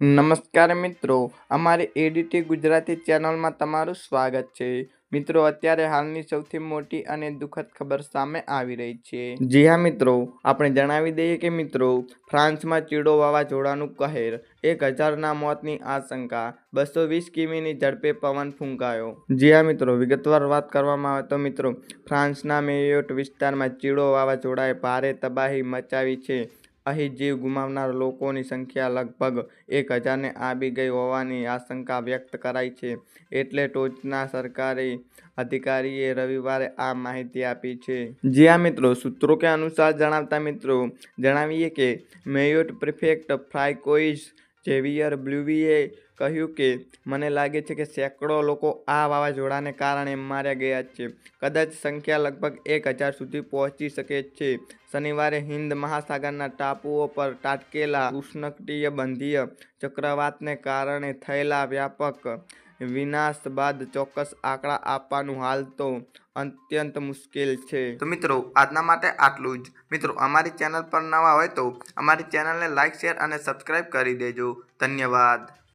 નમસ્કાર મિત્રો, અમારી એડીટી ગુજરાતી ચેનલમાં તમારું સ્વાગત છે. મિત્રો, અત્યારે હાલની સૌથી મોટી અને દુઃખદ ખબર સામે આવી રહી છે. જી હા મિત્રો, આપણે જણાવી દઈએ કે મિત્રો, ફ્રાન્સમાં ચીડો વાવાઝોડાનું કહેર, એક હજારના મોતની આશંકા, બસો વીસ કિમીની ઝડપે પવન ફૂંકાયો. જી હા મિત્રો, વિગતવાર વાત કરવામાં આવે તો મિત્રો, ફ્રાન્સના મેયોટ વિસ્તારમાં ચીડો વાવાઝોડાએ ભારે તબાહી મચાવી છે. અહીં જીવ ગુમાવનાર લોકોની સંખ્યા લગભગ એક હજારને આવી ગઈ હોવાની આશંકા વ્યક્ત કરાઈ છે. એટલે ટોચના સરકારી અધિકારીએ રવિવારે આ માહિતી આપી છે. જ્યાં મિત્રો સૂત્રો કે અનુસાર જણાવતા મિત્રો, જણાવીએ કે મેયોટ પ્રિફેક્ટ ફ્રાઇકોઇસ ઝેવિયર બ્લુવીએ કહ્યું કે, મને લાગે છે કે સેંકડો લોકો આ વાવાઝોડાને કારણે માર્યા ગયા છે. કદાચ સંખ્યા લગભગ એક હજાર સુધી પહોંચી શકે છે. શનિવારે હિન્દ મહાસાગરના ટાપુઓ પર તાટકેલા ઉષ્ણકટીય બંધીય ચક્રવાતને કારણે થયેલા વ્યાપક વિનાશ બાદ ચોક્કસ આંકડા આપવાનું હાલ તો અત્યંત મુશ્કેલ છે. તો મિત્રો, આજના માટે આટલું જ. મિત્રો, અમારી ચેનલ પર નવા હોય તો અમારી ચેનલને લાઇક શેર અને સબસ્ક્રાઇબ કરી દેજો. ધન્યવાદ.